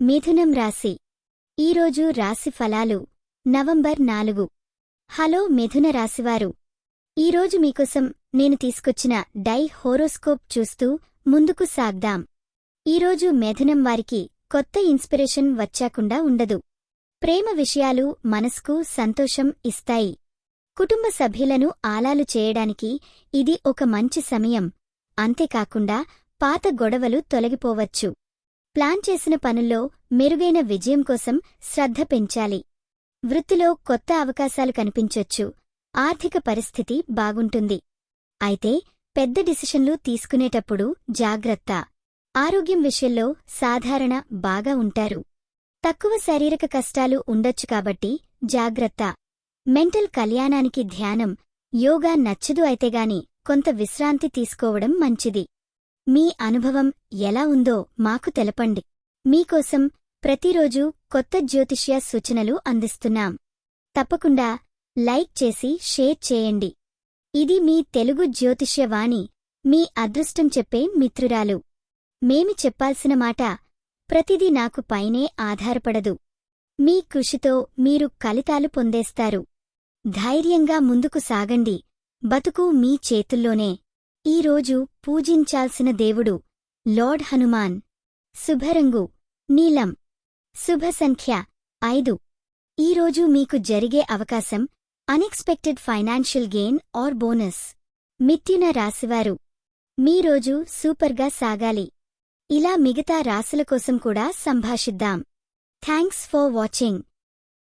మిథునం రాశి. ఈరోజు రాశి ఫలాలు. నవంబర్ నాలుగు. హలో మిథున రాశివారు. ఈరోజు మీకోసం నేను తీసుకొచ్చిన డై హోరోస్కోప్ చూస్తూ ముందుకు సాగ్దాం. ఈరోజు మిథునం వారికి కొత్త ఇన్స్పిరేషన్ వచ్చాకుండా ఉండదు. ప్రేమ విషయాలు మనస్కు సంతోషం ఇస్తాయి. కుటుంబ సభ్యులను ఆలాలు చేయడానికి ఇది ఒక మంచి సమయం. అంతేకాకుండా పాత గొడవలు తొలగిపోవచ్చు. ప్లాన్ చేసిన పనుల్లో మెరుగైన విజయం కోసం శ్రద్ధ పెంచాలి. వృత్తిలో కొత్త అవకాశాలు కనిపించొచ్చు. ఆర్థిక పరిస్థితి బాగుంటుంది. అయితే పెద్ద డిసిషన్లు తీసుకునేటప్పుడు జాగ్రత్త. ఆరోగ్యం విషయంలో సాధారణ బాగా ఉంటారు. తక్కువ శారీరక కష్టాలు ఉండొచ్చు కాబట్టి జాగ్రత్త. మెంటల్ కళ్యాణానికి ధ్యానం యోగా నచ్చదు అయితేగాని కొంత విశ్రాంతి తీసుకోవడం మంచిది. మీ అనుభవం ఎలా ఉందో మాకు తెలపండి. మీకోసం ప్రతిరోజు కొత్త జ్యోతిష్య సూచనలు అందిస్తున్నాం. తప్పకుండా లైక్ చేసి షేర్ చేయండి. ఇది మీ తెలుగు జ్యోతిష్యవాణి మీ అదృష్టం చెప్పే మిత్రురాలు. మేమి చెప్పాల్సిన మాట ప్రతిదీ నాకు పైనే ఆధారపడదు. మీ కృషితో మీరు కలితాలు పొందేస్తారు. ధైర్యంగా ముందుకు సాగండి. బతుకు మీ చేతుల్లోనే. ఈరోజు పూజించాల్సిన దేవుడు లార్డ్ హనుమాన్. శుభరంగు నీలం. శుభ సంఖ్య ఐదు ఈరోజు మీకు జరిగే అవకాశం unexpected financial gain or bonus మిథ్యున రాశివారు మీ రోజు సూపర్గా సాగాలి. ఇలా మిగతా రాశుల కోసం కూడా సంభాషిద్దాం. Thanks for watching.